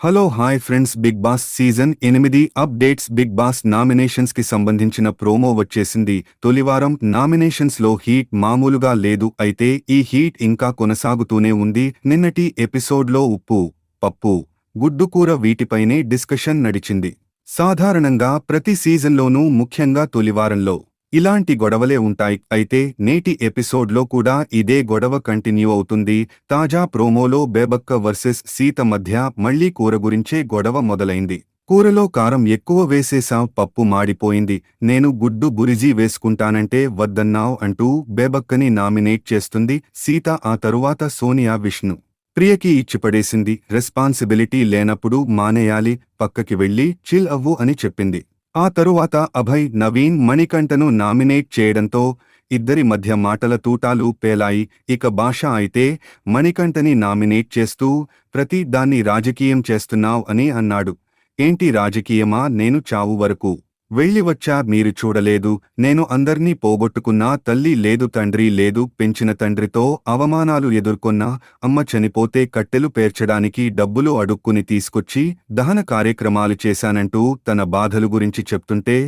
Hello hi friends big boss season ఎనిమిది updates big boss నామినేషన్స్కి సంబంధించిన ప్రోమో వచ్చేసింది. తొలివారం నామినేషన్స్లో హీట్ మామూలుగా లేదు. అయితే ఈ హీట్ ఇంకా కొనసాగుతూనే ఉంది. నిన్నటి ఎపిసోడ్లో ఉప్పు పప్పు గుడ్డుకూర వీటిపైనే డిస్కషన్ నడిచింది. సాధారణంగా ప్రతి సీజన్లోనూ ముఖ్యంగా తొలివారంలో ఇలాంటి గొడవలే ఉంటాయి. అయితే నేటి ఎపిసోడ్లో కూడా ఇదే గొడవ కంటిన్యూ అవుతుంది. తాజా ప్రోమోలో బేబక్క వర్సెస్ సీత మధ్య మళ్ళీ కూర గురించే గొడవ మొదలైంది. కూరలో కారం ఎక్కువ వేసేసాం పప్పు మాడిపోయింది. నేను గుడ్డు బురిజీ వేసుకుంటానంటే వద్దన్నావ్ అంటూ బేబక్కని నామినేట్ చేస్తుంది సీత ఆ తరువాత సోనియా విష్ణు. ప్రియకి ఇచ్చిపడేసింది. రెస్పాన్సిబిలిటీ లేనప్పుడు మానేయాలి. పక్కకి వెళ్ళి చిల్ అవ్వు అని చెప్పింది. ఆ తరువాత అభయ్ నవీన్ మణికంఠను నామినేట్ చేయడంతో ఇద్దరి మధ్య మాటల తూటాలు పేలాయి. ఇక భాష అయితే మణికంఠని నామినేట్ చేస్తూ ప్రతి దాన్ని రాజకీయం చేస్తున్నావ్ అని అన్నాడు. ఏంటి రాజకీయమా? నేను చావు వరకు. వెళ్ళి వచ్చా మీరు చూడలేదు నేను అందర్నీ పోగొట్టుకున్నా తల్లి లేదు తండ్రి లేదు పెంచిన తండ్రితో అవమానాలు ఎదుర్కొన్నా అమ్మ చనిపోతే కట్టెలు పేర్చడానికి డబ్బులు అడుక్కుని తీసుకొచ్చి దహన కార్యక్రమాలు చేశానంటూ తన బాధలు గురించి చెప్తుంటే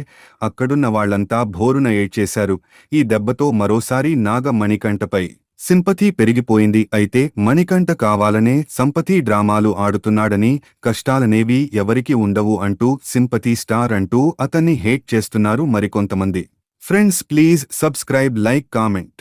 అక్కడున్న వాళ్ళంతా భోరున ఏడ్చేశారు. ఈ దెబ్బతో మరోసారి నాగ మణికంఠపై సింపతి పెరిగిపోయింది అయితే మణికంఠ కావాలనే సంపతి డ్రామాలు ఆడుతున్నాడని కష్టాలనేవి ఎవరికి ఉండవు అంటూ సింపతి స్టార్ అంటూ అతన్ని హేట్ చేస్తున్నారు మరికొంతమంది. Friends please subscribe like comment.